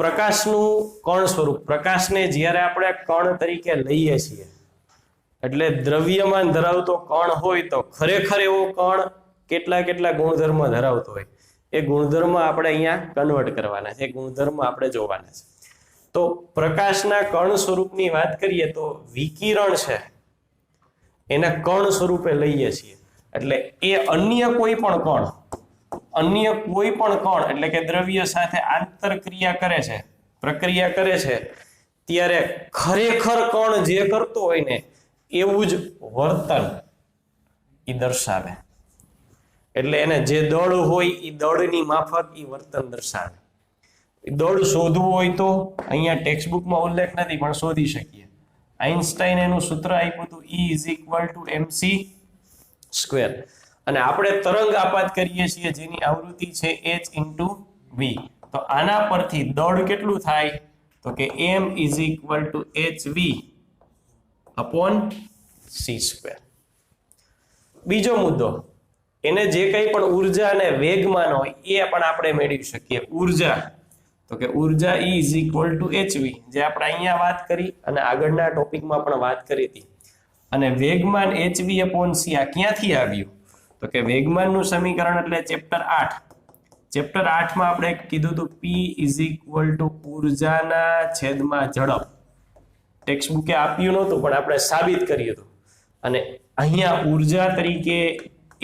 પ્રકાશનું કણ સ્વરૂપ, પ્રકાશને જ્યારે આપણે કણ તરીકે લઈએ છીએ, એટલે દ્રવ્યમાન ધરાવતો કણ હોય તો ખરેખર એવો કણ કેટલા કેટલા ગુણધર્મ ધરાવતો હોય, એ ગુણધર્મ આપણે અહીંયા કન્વર્ટ કરવાના છે, એ ગુણધર્મ આપણે જોવાના છે. તો પ્રકાશના કણ સ્વરૂપની વાત કરીએ તો વિકિરણ છે, એના કણ સ્વરૂપે લઈએ છીએ, એટલે એ અન્ય કોઈ પણ કણ અન્ય કોઈ પણ કણ એટલે કે દ્રવ્ય સાથે આંતરક્રિયા કરે છે, પ્રક્રિયા કરે છે, ત્યારે ખરેખર કણ જે કરતો હોય ને, એવું જ વર્તન એ દર્શાવે. એટલે એને જે દળ હોય એ દળની માફક એ વર્તન દર્શાવે. દળ શોધવું હોય તો અહીંયા ટેક્સ્ટ બુકમાં ઉલ્લેખ નથી, પણ શોધી શકીએ. આઈન્સ્ટાઈન એનું સૂત્ર આપ્યું હતું E is equal to MC square અને આપણે તરંગ આપાત કરીએ છીએ, જેની આવૃત્તિ છે એચ ઇન્ટુ વી તો આના પરથી દળ કેટલું થાય? તો કે M is equal to H V upon C square બીજો મુદ્દો, એને જે કંઈ પણ ઊર્જા અને વેગમાન હોય, એ પણ આપણે મેળવી શકીએ. ઊર્જા, તો કે ઊર્જા E is equal to h v જે આપણે અહીંયા વાત કરી અને આગળના ટોપિકમાં પણ વાત કરી હતી. અને વેગમાન એચવી અપોન સી આ ક્યાંથી આવ્યું? તો કે વેગમાનનું સમીકરણ એટલે ચેપ્ટર આઠ. ચેપ્ટર આઠમાં આપણે કીધું હતું પી ઇઝ ઇક્વલ ટુ ઉર્જાના છેદમાં ઝડપ. ટેક્સ બુકે આપ્યું નહોતું, પણ આપણે સાબિત કર્યું હતું. અને અહીંયા ઊર્જા તરીકે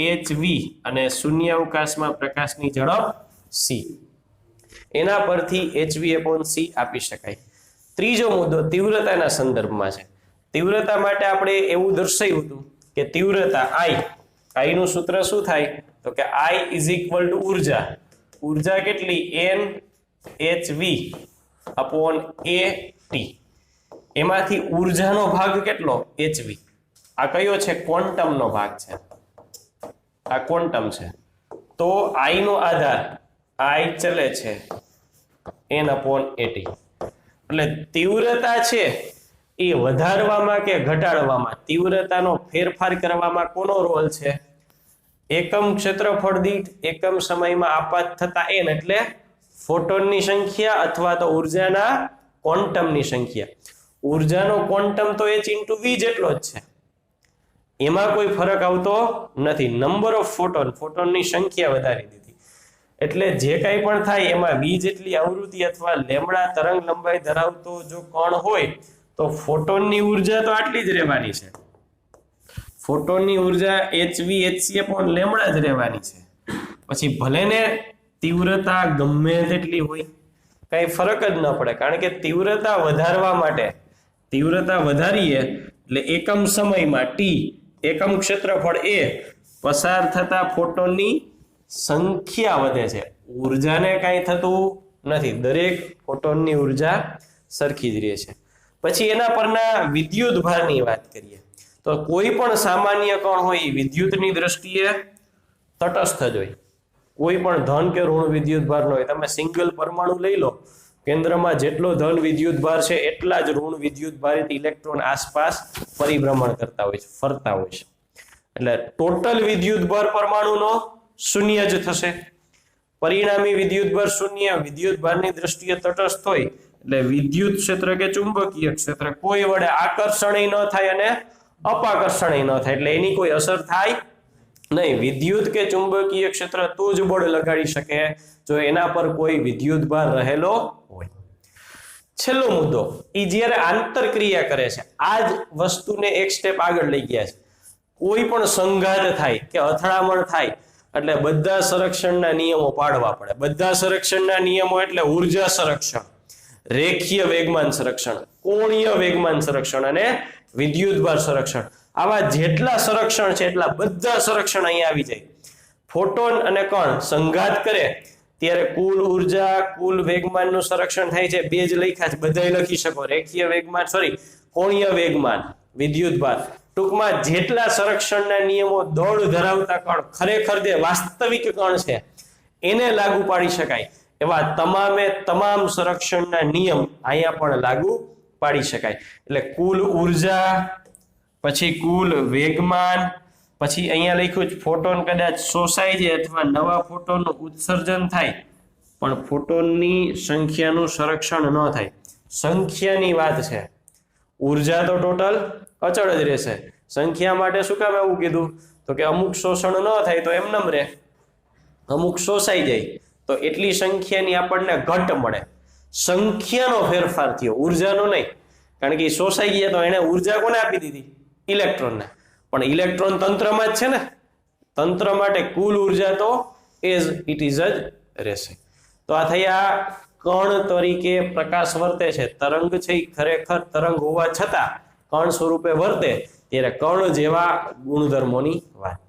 એચ વી અને શૂન્ય અવકાશમાં પ્રકાશની ઝડપ સી એના પરથી એચવી એપોન સી આપી શકાય. ત્રીજો મુદ્દો તીવ્રતાના સંદર્ભમાં છે. તીવ્રતા માટે આપણે એવું દર્શાવ્યું હતું કે તીવ્રતા આઈ આઈ નું સૂત્ર શું થાય? તો કે આઈ ઇઝ ઇક્વલ ટુ ઊર્જા. ઊર્જા કેટલી? N h v upon a t. એમાંથી ઉર્જાનો ભાગ કેટલો? એચવી આ કયો છે? ક્વોન્ટમનો ભાગ છે. આ ક્વોન્ટમ છે. તો આઈ નો આધાર આઈ ચલે છે? એન અપોન એટી એટલે તીવ્રતા છે એ વધારવામાં કે ઘટાડવામાં? તીવ્રતાનો ફેરફાર કરવામાં કોનો રોલ છે? એકમ ક્ષેત્રફળ દીઠ એકમ સમયમાં આપાત થતા એન એટલે ફોટોનની સંખ્યા અથવા તો ઉર્જાના ક્વોન્ટમની સંખ્યા. ઉર્જાનો ક્વોન્ટમ તો એચ ઇન્ટુ વી જેટલો જ છે. એમાં કોઈ ફરક આવતો નથી. નંબર ઓફ ફોટોન, ફોટોનની સંખ્યા વધારી દીધી. એટલે જે કાંઈ પણ થાય એમાં વી જેટલી આવૃત્તિ અથવા લેમડા તરંગ લંબાઈ ધરાવતો જો કણ હોય તો ફોટોનની ઊર્જા તો આટલી જ રહેવાની છે. ફોટોનની ઊર્જા એચવી એચસી પણ લેમડા જ રહેવાની છે. પછી ભલે ને તીવ્રતા ગમે તેટલી હોય, કઈ ફરક જ ન પડે. કારણ કે તીવ્રતા વધારવા માટે, તીવ્રતા વધારીએ એટલે એકમ સમયમાં ટી એકમ ક્ષેત્રફળ એ પસાર થતા ફોટોનની સંખ્યા વધે છે. ઉર્જાને કાંઈ થતું નથી. દરેક ફોટોનની ઊર્જા સરખી જ રહે છે. પછી એના પરના વિદ્યુત ભારની વાત કરીએ. તો કોઈ પણ સામાન્ય કણ હોય વિદ્યુતની દ્રષ્ટિએ તટસ્થ જ હોય. કોઈ પણ ધન કે ઋણ વિદ્યુત ભાર હોય, તમે સિંગલ પરમાણુ લઈ લો, કેન્દ્રમાં જેટલો ધન વિદ્યુત ભાર છે, એટલા જ ઋણ વિદ્યુત ભારિત ઇલેક્ટ્રોન આસપાસ પરિભ્રમણ કરતા હોય છે, ફરતા હોય છે. એટલે ટોટલ વિદ્યુત ભાર પરમાણુનો શૂન્ય જ થશે. પરિણામી વિદ્યુત ભાર શૂન્ય, વિદ્યુત ભારની દ્રષ્ટિએ તટસ્થ હોય એટલે વિદ્યુત ક્ષેત્ર કે ચુંબકીય ક્ષેત્ર કોઈ વડે આકર્ષણય ન થાય અને અપાકર્ષણય ન થાય. એટલે એની કોઈ અસર થાય નહીં. વિદ્યુત કે ચુંબકીય ક્ષેત્ર તો જ બળ લગાડી શકે જો એના પર કોઈ વિદ્યુત ભાર રહેલો હોય. છેલ્લો મુદ્દો. એ જ્યારે આંતરક્રિયા કરે છે આ જ વસ્તુને એક સ્ટેપ આગળ લઈ ગયા છે. કોઈ પણ સંઘાત થાય કે અથડામણ થાય, એટલે બધા સંરક્ષણના નિયમો પાડવા પડે. બધા સંરક્ષણના નિયમો એટલે ઊર્જા સંરક્ષણ. રેખીય વેગમાન સંરક્ષણ, કોણીય વેગમાન સંરક્ષણ અને વિદ્યુતભાર સંરક્ષણ. આવા જેટલા સંરક્ષણ છે એટલા બધા સંરક્ષણ અહીંયા આવી જાય. ફોટોન અને કણ સંઘાત કરે, ત્યારે કુલ ઊર્જા, કુલ વેગમાનનું સંરક્ષણ થાય છે. બે જ લખ્યા છે, બધાય લખી શકો. રેખીય વેગમાન સોરી કોણીય વેગમાન, વિદ્યુતભાર. ટૂંકમાં જેટલા સંરક્ષણના નિયમો દોડ ધરાવતા કણ ખરેખર જે વાસ્તવિક કણ છે, એને લાગુ પાડી શકાય. એવા તમામે તમામ સંરક્ષણના નિયમ અહીંયા પણ લાગુ પાડી શકાય. એટલે કુલ ઊર્જા, પછી કુલ વેગમાન, પછી અહીંયા લખ્યું છે, ફોટોન કદાચ શોષાય છે અથવા નવા ફોટોનનું ઉત્સર્જન થાય, પણ ફોટોનની સંખ્યાનું સંરક્ષણ ન થાય. સંખ્યાની વાત છે. ઊર્જા તો ટોટલ અચળ જ રહેશે. સંખ્યા માટે શું કામ એવું કીધું? તો કે અમુક શોષણ ન થાય તો એમ નમ રહે અમુક શોષાઈ જાય. તો એટલી સંખ્યાની આપણને ઘટ મળે. સંખ્યાનો ફેરફાર થયો. ઉર્જાનો નહીં. કારણ કે એ શોષાઈ ગયા તો એને ઊર્જા કોને આપી દીધી? ઇલેક્ટ્રોનને. પણ ઇલેક્ટ્રોન તંત્રમાં જ છે ને. તંત્ર માટે કુલ ઊર્જા તો એઝ ઇટ ઇઝ જ રહેશે. તો આ થયા કણ તરીકે પ્રકાશ વર્તે છે. તરંગ છે ખરેખર તરંગ હોવા છતાં કણ સ્વરૂપે વર્તે ત્યારે કણ જેવા ગુણધર્મોની વાત.